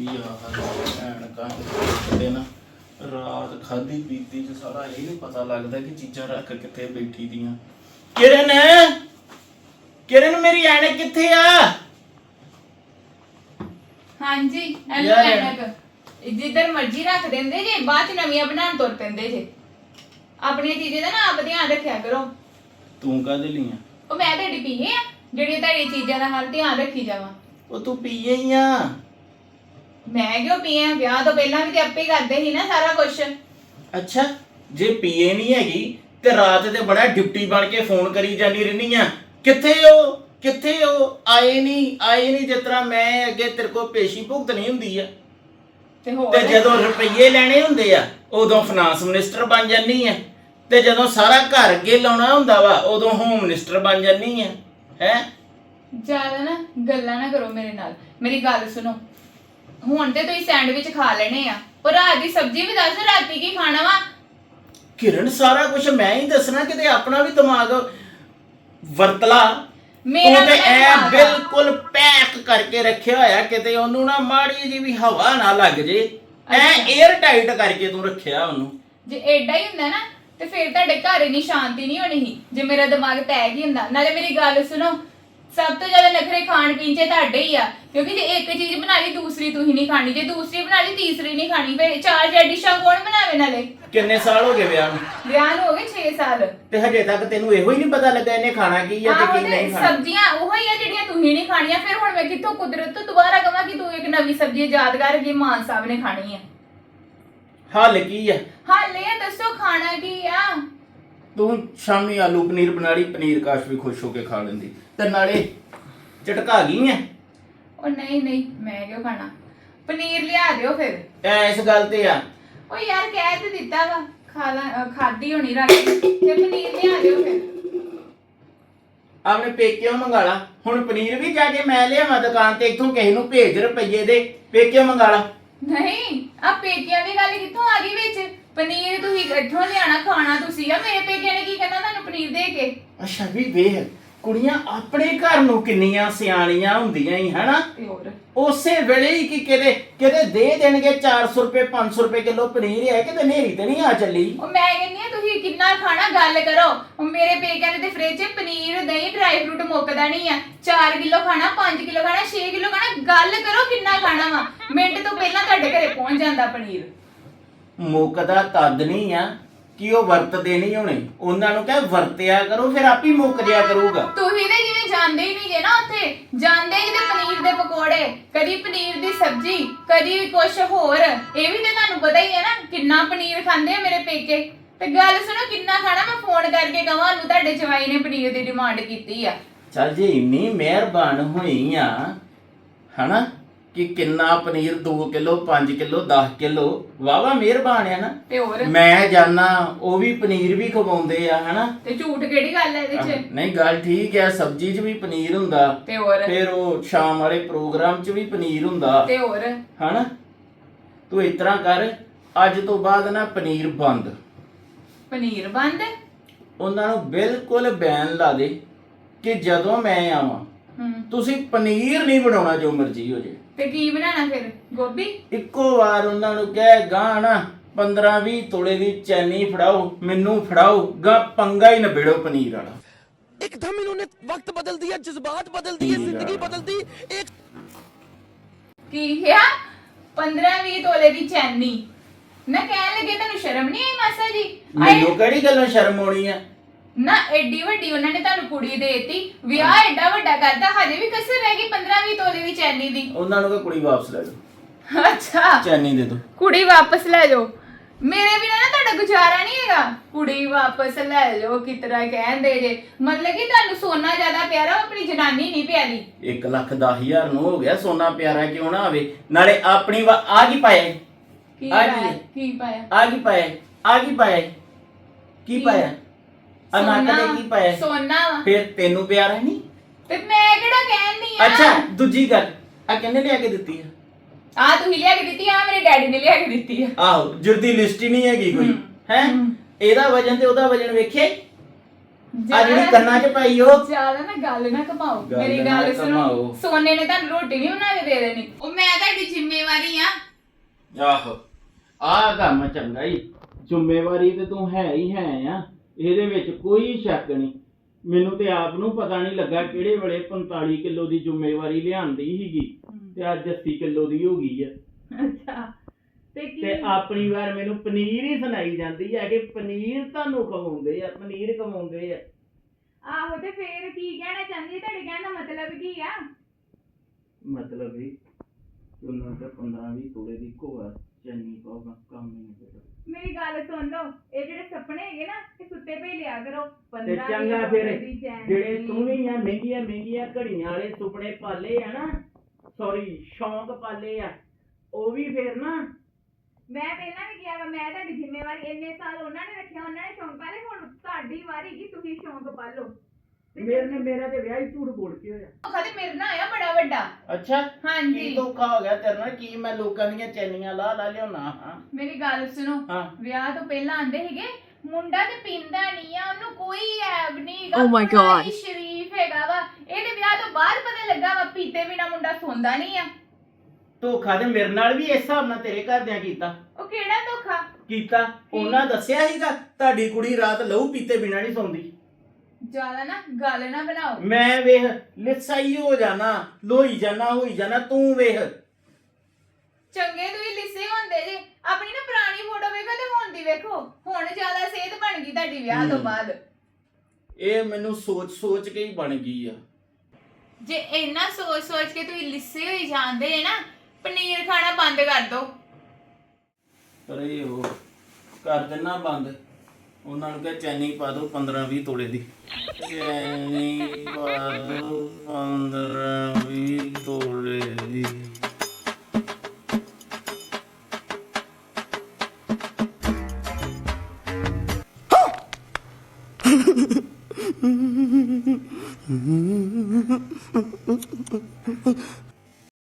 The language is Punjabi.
ਵੀ ਆਹ ਭੈਣ ਕਾਂ ਤੇ ਨਾ ਰਾਤ ਖਾਦੀ ਪੀਤੀ ਚ ਸਾਰਾ ਇਹ ਨਹੀਂ ਪਤਾ ਲੱਗਦਾ ਕਿ ਚੀਜ਼ਾਂ ਰੱਖ ਕਿੱਥੇ ਬੈਠੀ ਦੀਆਂ। ਕਿਰਨ! ਕਿਰਨ ਮੇਰੀ ਐਨਕ ਕਿੱਥੇ ਆ? ਹਾਂਜੀ ਐਲੋ ਯਾਰ। ਐਨਕ। ਜਿੱਧਰ ਮਰਜ਼ੀ ਰੱਖ ਦਿੰਦੇ ਜੇ ਬਾਅਦ ਚ ਨਵੀਆਂ ਬਣਾਉਣ ਤੁਰ ਪੈਂਦੇ ਜੇ। ਆਪਣੀਆਂ ਚੀਜ਼ਾਂ ਦਾ ਨਾ ਆਪ ਧਿਆਨ ਰੱਖਿਆ ਕਰੋ। ਤੂੰ ਕਾਹਦੇ ਲਈ ਆ? ਉਹ ਮੈਂ ਤੁਹਾਡੀ ਪੀਏ ਆ ਜਿਹੜੀਆਂ ਤੁਹਾਡੀ ਚੀਜ਼ਾਂ ਦਾ ਹਰ ਧਿਆਨ ਰੱਖੀ ਜਾਵਾਂ। ਉਹ ਤੂੰ ਪੀਏ ਹੀ ਆ। ਮੈਂ ਕਿਉਂ ਪੀਏ? ਆ ਵਿਆਹ ਤੋਂ ਪਹਿਲਾਂ ਵੀ ਤੇ ਆਪੇ ਕਰਦੇ ਸੀ ਨਾ ਸਾਰਾ ਕੁਝ ਅੱਛਾ ਜੇ ਪੀਏ ਨਹੀਂ ਹੈਗੀ ਤੇ ਰਾਤ ਤੇ ਬੜਾ ਡਿਊਟੀ ਬਣ ਕੇ ਫੋਨ ਕਰੀ ਜਾਂਦੀ ਰਹਿੰਦੀ ਆ। ਕਿੱਥੇ ਹੋ ਕਿੱਥੇ ਹੋ ਆਏ ਨਹੀਂ ਆਏ ਨਹੀਂ ਜਿਸ ਤਰ੍ਹਾਂ ਮੈਂ ਅੱਗੇ ਤੇਰੇ ਕੋਲ ਪੇਸ਼ੀ ਭੁਗਤਣੀ ਹੁੰਦੀ ਆ। ਤੇ ਹੋਰ? ਤੇ ਜਦੋਂ ਰੁਪਈਏ ਲੈਣੇ ਹੁੰਦੇ ਆ ਉਦੋਂ ਫਾਈਨਾਂਸ ਮਿਨਿਸਟਰ ਬਣ ਜਾਂਦੀ ਆ। ਤੇ ਜਦੋਂ ਸਾਰਾ ਘਰ ਅੱਗੇ ਲਾਉਣਾ ਹੁੰਦਾ ਵਾ ਉਦੋਂ ਹੋਮ ਮਿਨਿਸਟਰ ਬਣ ਜਾਂਦੀ ਆ। ਹੈ? ਜ਼ਿਆਦਾ ਨਾ ਗੱਲਾਂ ਨਾ ਕਰੋ ਮੇਰੇ ਨਾਲ। ਮੇਰੀ ਗੱਲ ਸੁਣੋ। ਹੁਣ ਤੇ ਤੁਸੀਂ ਸੈਂਡਵਿਚ ਖਾ ਲੈਣੇ ਆ। ਪਰ ਰਾਤ ਦੀ ਸਬਜ਼ੀ ਵੀ ਦੱਸ ਰਾਤੀ ਕੀ ਖਾਣਾ ਵਾ? ਕਿਰਨ ਸਾਰਾ ਕੁਝ ਮੈਂ ਹੀ ਦੱਸਣਾ ਕਿਤੇ ਆਪਣਾ ਵੀ ਦਿਮਾਗ ਵਰਤਲਾ। ਮੇਰਾ ਤੇ ਤਾਂ ਐ ਦਿਮਾਗ ਆ। ਬਿਲਕੁਲ ਪੈਕ ਕਰਕੇ ਰੱਖਿਆ ਹੋਇਆ ਕਿਤੇ ਉਹਨੂੰ ਨਾ ਮਾੜੀ ਜੀ ਵੀ ਹਵਾ ਨਾ ਲੱਗ ਜੇ। ਐ। 에ਅਰ ਟਾਈਟ ਕਰਕੇ ਤੂੰ ਰੱਖਿਆ ਉਹਨੂੰ। ਜੇ ਐਡਾ ਹੀ ਹੁੰਦਾ ਨਾ ਤੇ ਫਿਰ ਤੁਹਾਡੇ ਘਰ ਇੰਨੀ ਸ਼ਾਂਤੀ ਨਹੀਂ ਹੋਣੀ ਸੀ ਜੇ ਮੇਰਾ ਦਿਮਾਗ ਟੈਗ ਹੀ ਹੁੰਦਾ। ਨਾਲੇ ਮੇਰੀ ਗੱਲ ਸੁਣੋ ਸਭ ਤੋਂ ਜ਼ਿਆਦਾ ਨਖਰੇ ਖਾਣ ਪੀਣ 'ਚ ਤੁਹਾਡੇ ਹੀ ਆ। ਕਿਉਂਕਿ ਜੇ ਇੱਕ ਚੀਜ਼ ਬਣਾ ਲਈ ਦੂਸਰੀ ਤੁਸੀਂ ਨਹੀਂ ਖਾਣੀ। ਜੇ ਦੂਸਰੀ ਬਣਾ ਲਈ ਤੀਸਰੀ ਨਹੀਂ ਖਾਣੀ। ਫਿਰ ਚਾਰ ਚਾਰ ਡਿਸ਼ਾਂ ਕੌਣ ਬਣਾਵੇ ਨਾਲੇ? ਕਿੰਨੇ ਸਾਲ ਹੋ ਗਏ ਵਿਆਹ ਨੂੰ? ਵਿਆਹ ਨੂੰ ਹੋ ਗਏ 6 ਸਾਲ। ਤੇ ਹਜੇ ਤੱਕ ਤੈਨੂੰ ਇਹੋ ਹੀ ਨਹੀਂ ਪਤਾ ਲੱਗਾ ਇਹਨੇ ਖਾਣਾ ਕੀ ਆ ਤੇ ਆਹੋ ਕੀ ਤੇ ਨਹੀਂ ਖਾਣਾ। ਸਬਜ਼ੀਆਂ ਉਹ ਹੀ ਆ ਜਿਹੜੀਆਂ ਤੁਸੀਂ ਨਹੀਂ ਖਾਣੀਆਂ। ਫਿਰ ਹੁਣ ਮੈਂ ਕਿੱਥੋਂ ਕੁਦਰਤ ਤੋਂ ਦੁਬਾਰਾ ਕਹਾਂ ਕਿ ਤੂੰ ਇੱਕ ਨਵੀਂ ਸਬਜ਼ੀ ਯਾਦਗਾਰ ਜੀ ਮਾਨ ਸਾਹਿਬ ਨੇ ਖਾਣੀ ਆ। ਹੱਲ ਕੀ ਆ? ਹਾਲੇ ਇਹ ਦੱਸੋ ਖਾਣਾ ਕੀ ਆ? ਤੂੰ ਸ਼ਾਮੀ ਆਲੂ ਪਨੀਰ ਬਣਾ ਲਈ ਪਨੀਰ ਕਾਸ਼ ਵੀ ਖੁਸ਼ ਹੋ ਕੇ ਖਾ ਲੈਂਦੀ। ਤੇ ਨਾਲੇ ਝਟਕਾ ਗਈ ਐ? ਉਹ ਨਹੀਂ ਨਹੀਂ ਮੈਂ ਕਿਉਂ ਖਾਣਾ? ਪਨੀਰ ਲਿਆ ਦਿਓ ਫਿਰ। ਐ ਇਸ ਗੱਲ ਤੇ ਆ। ਉਹ ਯਾਰ ਕਹਿ ਤੇ ਦਿੱਤਾ ਵਾ ਖਾ ਲਾ ਖਾਧੀ ਹੋਣੀ ਰਾਤੀ ਤੇ ਪਨੀਰ ਲਿਆ ਦਿਓ ਫਿਰ। ਆਪਣੇ ਪੇਕਿਓ ਮੰਗਾ ਲਾ। ਹੁਣ ਪਨੀਰ ਵੀ ਜਾ ਕੇ ਮੈਂ ਲਿਆਵਾਂ ਦੁਕਾਨ ਤੇ ਇੱਥੋਂ ਕਿਸੇ ਨੂੰ ਭੇਜ ਰੁਪਈਏ ਦੇ। ਪੇਕਿਓ ਮੰਗਾ ਲਾ। ਨਹੀਂ ਆ ਪੇਕਿਆਂ ਦੀ ਗੱਲ ਕਿੱਥੋਂ ਆ ਗਈ ਵਿੱਚ? ਪਨੀਰ ਤੁਸੀਂ ਇੱਥੋਂ ਲਿਆਣਾ ਖਾਣਾ ਤੁਸੀਂ ਆ ਮੇਰੇ ਪੇਕਿਆਂ ਨੇ ਕੀ ਕਰਨਾ ਤੁਹਾਨੂੰ ਪਨੀਰ ਦੇ ਕੇ? ਅੱਛਾ ਵੀ ਵੇਖ ਕੁੜੀਆਂ ਆਪਣੇ ਘਰ ਨੂੰ ਕਿੰਨੀਆਂ ਸਿਆਣੀਆਂ ਹੁੰਦੀਆਂ ਹੀ ਹਨਾ? ਤੇ ਹੋਰ? ਉਸੇ ਵੇਲੇ ਹੀ ਕਿ ਕਿਤੇ ਕਿਤੇ ਦੇ ਦੇਣਗੇ 400 ਰੁਪਏ 500 ਰੁਪਏ ਕਿਲੋ ਪਨੀਰ ਹੈ ਕਿਤੇ ਨੇਰੀ ਤੇ ਨਹੀਂ ਆ ਚੱਲੀ? ਉਹ ਮੈਂ ਕਹਿੰਨੀ ਆ ਤੁਸੀਂ ਕਿੰਨਾ ਖਾਣਾ ਗੱਲ ਕਰੋ। ਉਹ ਮੇਰੇ ਪੇਕਿਆਂ ਦੇ ਤੇ ਫ੍ਰਿਜ 'ਚ ਪਨੀਰ ਦਹੀਂ ਡਰਾਈ ਫਰੂਟ ਮੁੱਕਦਾ ਨਹੀਂ ਆ। 4 ਕਿਲੋ ਖਾਣਾ 5 ਕਿਲੋ ਖਾਣਾ 6 ਕਿਲੋ ਖਾਣਾ ਗੱਲ ਕਰੋ ਕਿੰਨਾ ਖਾਣਾ ਵਾ। ਮਿੰਟ ਤੋਂ ਪਹਿਲਾਂ ਤੁਹਾਡੇ ਘਰੇ ਪਹੁੰਚ ਜਾਂਦਾ ਪਨੀਰ। ਮੁੱਕਦਾ ਤਦ ਨਹੀਂ ਆ ਕਿ ਉਹ ਵਰਤਦੇ ਨਹੀਂ ਹੋਣੇ। ਉਹਨਾਂ ਨੂੰ ਕਹੇ ਵਰਤਿਆ ਕਰੋ ਫਿਰ ਆਪੀ ਮੁੱਕ ਜਿਆ ਕਰੂਗਾ। ਤੁਸੀਂ ਤੇ ਜਿਵੇਂ ਜਾਂਦੇ ਹੀ ਨਹੀਂ ਜੇ ਨਾ ਉੱਥੇ। ਜਾਂਦੇ ਕਿਤੇ ਪਨੀਰ ਦੇ ਪਕੌੜੇ ਕਦੀ ਪਨੀਰ ਦੀ ਸਬਜ਼ੀ ਕਦੀ ਕੁਛ ਹੋਰ। ਇਹ ਵੀ ਤੇ ਤੁਹਾਨੂੰ ਪਤਾ ਹੀ ਹੈ ਨਾ ਕਿੰਨਾ ਪਨੀਰ ਖਾਂਦੇ ਆ ਮੇਰੇ ਪੇਕੇ। ਤੇ ਗੱਲ ਸੁਣੋ ਕਿੰਨਾ ਖਾਣਾ ਮੈਂ ਫੋਨ ਕਰਕੇ ਕਹਾਂ ਨੂੰ ਤੁਹਾਡੇ ਜਵਾਈ ਨੇ ਪਨੀਰ ਦੀ ਡਿਮਾਂਡ ਕੀਤੀ ਆ। ਚੱਲ ਜੇ ਇੰਨੀ ਮਿਹਰਬਾਨ ਹੋਈ ਆ ਹਨਾ? ਕਿ ਕਿੰਨਾ ਪਨੀਰ 2 ਕਿਲੋ 5 ਕਿਲੋ 10 ਕਿਲੋ। ਵਾਵਾ ਮਿਹਰਬਾਨ ਆ ਨਾ। ਤੇ ਹੋਰ? ਮੈਂ ਜਾਣਾ ਉਹ ਵੀ ਪਨੀਰ ਵੀ ਖਵਾਉਂਦੇ ਆ ਹਨਾ? ਤੇ ਝੂਠ ਕਿਹੜੀ ਗੱਲ ਹੈ ਇਹਦੇ 'ਚ? ਨਹੀਂ ਗੱਲ ਠੀਕ ਹੈ ਸਬਜ਼ੀ 'ਚ ਵੀ ਪਨੀਰ ਹੁੰਦਾ। ਤੇ ਹੋਰ? ਫਿਰ ਉਹ ਸ਼ਾਮ ਵਾਲੇ ਪ੍ਰੋਗਰਾਮ 'ਚ ਵੀ ਪਨੀਰ ਹੁੰਦਾ। ਤੇ ਹੋਰ? ਹਨਾ? ਤੂੰ ਇਸ ਤਰ੍ਹਾਂ ਕਰ ਅੱਜ ਤੋਂ ਬਾਅਦ ਨਾ ਪਨੀਰ ਬੰਦ। ਪਨੀਰ ਬੰਦ? ਉਹਨਾਂ ਨੂੰ ਬਿਲਕੁਲ ਬੈਨ ਲਾ ਦੇ ਕਿ ਜਦੋਂ ਮੈਂ ਆਵਾਂ ਹੂੰ ਤੁਸੀਂ ਪਨੀਰ ਨਹੀਂ ਬਣਾਉਣਾ ਜੋ ਮਰਜ਼ੀ ਹੋ ਜੇ ਤੇ ਕੀ ਬਣਾਣਾ ਫਿਰ ਗੋਭੀ ਇੱਕੋ ਵਾਰ ਉਹਨਾਂ ਨੂੰ ਕਹਿ ਗਾਂ ਨਾ 15 20 ਤੋਲੇ ਦੀ ਚੈਨੀ ਫੜਾਓ ਮੈਨੂੰ ਫੜਾਓ ਗਾ ਪੰਗਾ ਹੀ ਨਬੇੜੋ ਪਨੀਰ ਵਾਲਾ एकदम इन्होंने वक्त बदल दिया जज्बात बदल दिए जिंदगी बदल दी एक ਕੀ ਕਿਹਾ 15 20 ਤੋਲੇ ਦੀ ਚੈਨੀ ਨਾ ਕਹਿਣ ਲੱਗੇ ਤੁਹਾਨੂੰ ਸ਼ਰਮ ਨਹੀਂ ਆਈ ਮਾਸਾ ਜੀ ਆਏ ਮੈਨੂੰ ਕਿਹੜੀ ਗੱਲੋਂ ਸ਼ਰਮ ਆਉਣੀ ਆ ਨਾ ਐਡੀ ਵੱਡੀ ਉਹਨਾਂ ਨੇ ਤੁਹਾਨੂੰ ਕੁੜੀ ਦੇਤੀ। ਵਿਆਹ ਐਡਾ ਵੱਡਾ ਕਰਤਾ ਹਜੇ ਵੀ ਕਸਰ ਰਹਿ ਗਈ 15 20 ਤੋਲੇ ਦੀ ਚੈਨੀ ਦੀ। ਉਹਨਾਂ ਨੂੰ ਕਹ ਕੁੜੀ ਵਾਪਸ ਲੈ ਜਾਓ। ਅੱਛਾ। ਚੈਨੀ ਦੇ ਦਿਓ ਕੁੜੀ ਵਾਪਸ ਲੈ ਜਾਓ। ਮੇਰੇ ਬਿਨਾ ਨਾ ਤੁਹਾਡਾ ਗੁਜ਼ਾਰਾ ਨਹੀਂ ਹੈਗਾ। ਕੁੜੀ ਵਾਪਸ ਲੈ ਜਾਓ ਕਿਤਰਾ ਕਹਿੰਦੇ ਜੇ। ਮਤਲਬ ਕਿ ਤੁਹਾਨੂੰ ਸੋਨਾ ਜ਼ਿਆਦਾ ਪਿਆਰਾ ਆਪਣੀ ਜਨਾਨੀ ਨਹੀਂ ਪਿਆਰੀ। 1 ਲੱਖ 10000 ਨੂੰ ਹੋ ਗਿਆ ਸੋਨਾ ਪਿਆਰਾ ਕਿਉਂ ਨਾ ਹੋਵੇ ਨਾਲੇ ਆਪਣੀ ਵਾ- ਆ ਕੀ ਪਾਏ ਕੀ ਆ ਕੀ ਪਾਇਆ? ਕੀ ਪਾਇਆ? ਆ ਕੀ ਪਾਏ ਆ ਕੀ ਕੀ ਕੀ? ਪਾਇਆ? ਅਨਾਕ ਸੋਨਾ- ਨੇ ਕੀ ਪਾਇਆ? ਸੋਨਾ। ਵਾ। ਫਿਰ ਤੈਨੂੰ ਪਿਆਰਾ ਨਹੀਂ ਤੇ ਮੈਂ ਕਿਹੜਾ ਕਹਿਣੀ ਆ? ਅੱਛਾ ਦੂਜੀ ਗੱਲ ਆ ਕਿੰਨੇ ਲਿਆ ਕੇ ਦਿੱਤੀ ਆ? ਆ ਤੁਸੀਂ ਲਿਆ ਕੇ ਦਿੱਤੀ ਆ ਮੇਰੇ ਡੈਡੀ ਨੇ ਲਿਆ ਕੇ ਦਿੱਤੀ ਆ। ਆਹੋ ਜਿਰਦੀ ਲਿਸਟ ਹੀ ਨਹੀਂ ਹੈਗੀ ਕੋਈ ਹਮ, ਹੈ? ਹਮ। ਇਹਦਾ ਵਜਨ ਤੇ ਉਹਦਾ ਵਜਨ ਵੇਖੇ? ਆ ਜਿਹੜੀ ਜ਼ਿਆਦਾ- ਕੰਨਾਂ 'ਚ ਪਾਈ ਉਹ। ਜ਼ਿਆਦਾ ਨਾ ਗੱਲ ਨਾ ਕਮਾਓ ਗੱਲ ਮੇਰੀ ਨਾ ਗੱਲ ਘਮਾਓ। ਸੁਣੋ ਸੋਨੇ ਨੇ ਤੁਹਾਨੂੰ ਰੋਟੀ ਨਹੀਂ ਬਣਾ ਕੇ ਦੇ ਦੇਣੀ। ਉਹ ਮੈਂ ਤੁਹਾਡੀ ਜ਼ਿੰਮੇਵਾਰੀ ਆਹੋ ਆਹ ਕੰਮ ਚੰਗਾ ਹੀ ਜ਼ਿੰਮੇਵਾਰੀ ਤੇ ਤੂੰ ਹੈ ਹੀ ਹੈ ਆ। ਇਹਦੇ ਵਿੱਚ ਕੋਈ ਸ਼ੱਕ ਨਹੀਂ। ਮੈਨੂੰ ਤੇ ਆਪ ਨੂੰ ਪਤਾ ਨਹੀਂ ਲੱਗਾ ਕਿਹੜੇ ਵੇਲੇ 45 ਕਿਲੋ ਦੀ ਜ਼ਿੰਮੇਵਾਰੀ ਲਿਆਂਦੀ ਸੀਗੀ ਤੇ ਅੱਜ 80 ਕਿਲੋ ਦੀ ਹੋ ਗਈ ਆ। ਅੱਛਾ। ਤੇ ਕੀ ਤੇ ਆਪਣੀ ਵਾਰ ਮੈਨੂੰ ਪਨੀਰ ਹੀ ਸੁਣਾਈ ਜਾਂਦੀ ਹੈ ਕਿ ਪਨੀਰ ਤੁਹਾਨੂੰ ਕਮਾਉਂਦੇ ਆ ਪਨੀਰ ਕਮਾਉਂਦੇ ਆ। ਆਹੋ ਤੇ ਫੇਰ ਕੀ ਕਹਿਣਾ ਚਾਹੁੰਦੀ ਤੁਹਾਡੇ ਕਹਿਣ ਦਾ ਮਤਲਬ ਕੀ ਆ? ਮਤਲਬ ਵੀ ਉਹਨਾਂ ਦਾ 15 20 ਤੋਲੇ ਦੀ ਕੋਆ ਚੰਨੀ ਪਾਉਗਾ ਕੰਮ ਹੀ ਨਹੀਂ ਕਰਦਾ। ਮੇਰੀ ਗੱਲ ਸੁਣ ਲਓ ਇਹ ਜਿਹੜੇ ਸੁਪਨੇ ਹੈਗੇ ਨਾ ਇਹ ਸੁੱਤੇ ਪਈ ਲਿਆ ਕਰੋ ਤੇ 15 ਚੰਗਾ ਫਿਰ ਜਿਹੜੇ ਦੀ। ਤੂੰ ਨਹੀਂ ਆ ਮਹਿੰਗੀਆਂ ਮਹਿੰਗੀਆਂ ਘੜੀਆਂ ਵਾਲੇ ਸੁਪਨੇ ਪਾਲੇ ਆ ਨਾ ਸੌਰੀ ਸ਼ੌਂਕ ਪਾਲੇ ਆ ਉਹ ਵੀ ਫਿਰ ਨਾ ਮੈਂ ਪਹਿਲਾਂ ਵੀ ਕਿਹਾ ਵਾ ਮੈਂ ਤੁਹਾਡੀ ਜ਼ਿੰਮੇਵਾਰੀ ਇੰਨੇ ਸਾਲ ਉਹਨਾਂ ਨੇ ਰੱਖਿਆ ਉਹਨਾਂ ਨੇ ਸ਼ੌਂਕ ਪਾਲੇ ਹੁਣ ਤੁਹਾਡੀ ਵਾਰੀ ਕੀ ਤੁਸੀਂ ਸ਼ੌਂਕ ਪਾਲੋ ਮੇਰੇ ਨੇ ਮੇਰਾ ਤੇ ਵਿਆਹ ਹੀ ਝੂਠ ਬੋਲ ਕੇ ਹੋਇਆ। ਕਦੇ ਮੇਰੇ ਨਾਲ ਆਇਆ ਬੜਾ ਵੱਡਾ। ਅੱਛਾ ਹਾਂਜੀ। ਕੀ ਧੋਖਾ ਹੋ ਗਿਆ ਤੇਰੇ ਨਾਲ? ਕੀ ਮੈਂ ਲੋਕਾਂ ਦੀਆਂ ਚੈਨੀਆਂ ਲਾ ਲਾ ਲਿਆਉਣਾ? ਹਾਂ। ਮੇਰੀ ਗੱਲ ਸੁਣੋ ਹਾਂ। ਵਿਆਹ ਤੋਂ ਪਹਿਲਾਂ ਆਂਦੇ ਸੀਗੇ ਮੁੰਡਾ ਤੇ ਪੀਂਦਾ ਨਹੀਂ ਆ ਉਹਨੂੰ ਕੋਈ ਐਬ ਨਹੀਂ Oh my God. ਸ਼ਰੀਫ ਹੈਗਾ ਵਾ। ਇਹਦੇ ਵਿਆਹ ਤੋਂ ਬਾਅਦ ਪਤਾ ਲੱਗਾ ਵਾ ਪੀਤੇ ਬਿਨਾ ਮੁੰਡਾ ਸੌਂਦਾ ਨਹੀਂ ਆ। ਧੋਖਾ ਤੇ ਮੇਰੇ ਨਾਲ ਵੀ ਇਸ ਹਿਸਾਬ ਨਾਲ ਤੇਰੇ ਘਰਦਿਆਂ ਕੀਤਾ। ਉਹ ਕਿਹੜਾ ਧੋਖਾ? ਕੀਤਾ? ਉਹਨਾਂ ਦੱਸਿਆ ਸੀਗਾ ਤੁਹਾਡੀ ਕੁੜੀ ਰਾਤ ਲਹੂ ਪੀਤੇ ਬਿਨਾਂ ਨਹੀਂ ਸੌਂਦੀ। ਜ਼ਿਆਦਾ ਨਾ ਗੱਲ ਨਾ ਬਣਾਓ। ਮੈਂ ਵੇਖ ਲਿਸਾਈ ਹੋ ਜਾਣਾ ਲੋਈ ਜਾਣਾ ਹੋਈ ਜਾਣਾ ਤੂੰ ਵੇਖ। ਚੰਗੇ ਤੁਸੀਂ ਲਿਸੇ ਹੁੰਦੇ ਜੇ। ਆਪਣੀ ਨਾ ਪੁਰਾਣੀ ਫੋਟੋ ਵੇਖੋ ਤੇ ਹੁਣ ਦੀ ਵੇਖੋ। ਹੁਣ ਜ਼ਿਆਦਾ ਸਿਹਤ ਬਣ ਗਈ ਤੁਹਾਡੀ ਵਿਆਹ ਤੋਂ ਹਮ। ਬਾਅਦ। ਇਹ ਮੈਨੂੰ ਸੋਚ ਸੋਚ ਕੇ ਹੀ ਬਣ ਗਈ ਆ। ਜੇ ਇੰਨਾ ਸੋਚ ਸੋਚ ਕੇ ਤੁਸੀਂ ਲਿਸੇ ਹੋਈ ਜਾਂਦੇ ਹੈ ਨਾ ਪਨੀਰ ਖਾਣਾ ਬੰਦ ਕਰ ਦਿਓ ਪਰ ਇਹ ਉਹ ਕਰ ਦੇਣਾ ਬੰਦ। ਉਹਨਾਂ ਨੂੰ ਕਹ ਚੈਨੀ ਪਾ ਦਿਓ 15 20 ਤੋਲੇ ਦੀ। ਚੈਨੀ ਪਾ ਦਿਓ 15 20 ਤੋਲੇ ਦੀ।